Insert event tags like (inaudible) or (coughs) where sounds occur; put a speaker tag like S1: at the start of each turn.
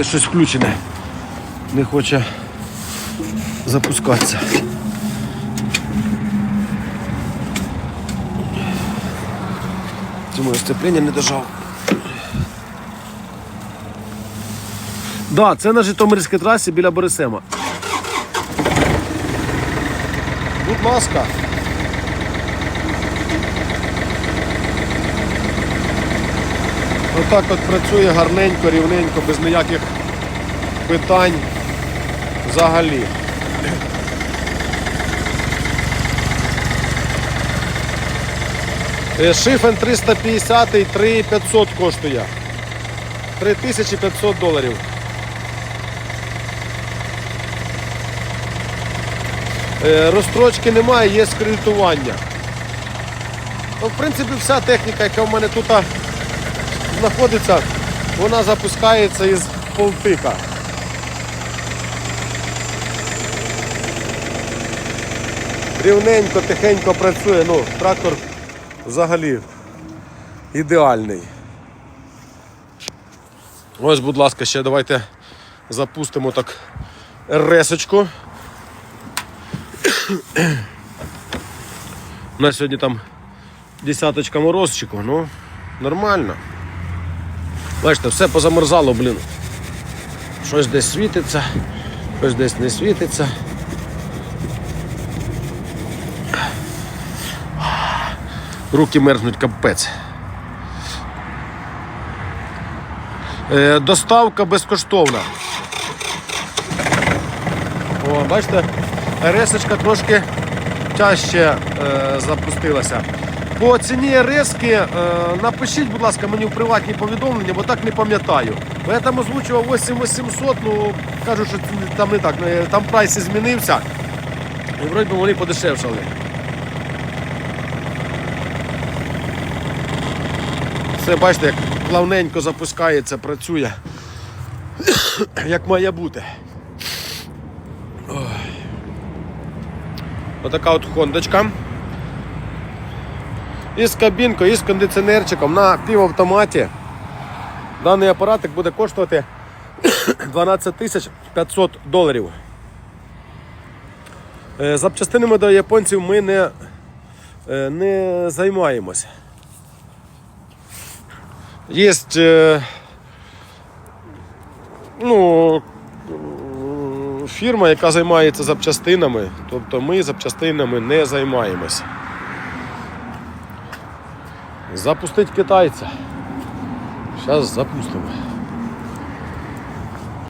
S1: Щось включене. Не хоче запускатися. Цьому сцеплення не дожав. Да, це на Житомирській трасі біля Борисема. Будь ласка. Отак от працює гарненько, рівненько, без ніяких питань взагалі. Е, Шифен 350 3500 коштує. 3500 доларів. Е, Розстрочки немає, є скредитування. Ну, в принципі, вся техніка, яка в мене тут знаходиться, вона запускається із полтика. Рівненько, тихенько працює, ну, трактор взагалі ідеальний. Ось, будь ласка, ще давайте запустимо так ресочку. У нас сьогодні там десяточка морозчику, ну, нормально. Бачите, все позамерзало, блін. Щось десь світиться, щось десь не світиться. Руки мерзнуть капець. Е, доставка безкоштовна. О, бачите, ресочка трошки тяжче е, запустилася. По ціні рески е, напишіть, будь ласка, мені в приватні повідомлення, бо так не пам'ятаю. Бо я там озвучував 8800, ну кажу, що там не так. е, Там прайс змінився. І вроді вони подешевшали. Все, бачите, як плавненько запускається, працює. (coughs) як має бути. Отака от хондочка. Із кабінкою, із кондиціонерчиком на півавтоматі. Даний апаратик буде коштувати (coughs) 12 тисяч 500 доларів. Е, Запчастинами до японців ми не, е, не займаємось. Є е, ну, фірма, яка займається запчастинами, тобто ми запчастинами не займаємось. Запустить китайця. Зараз запустимо.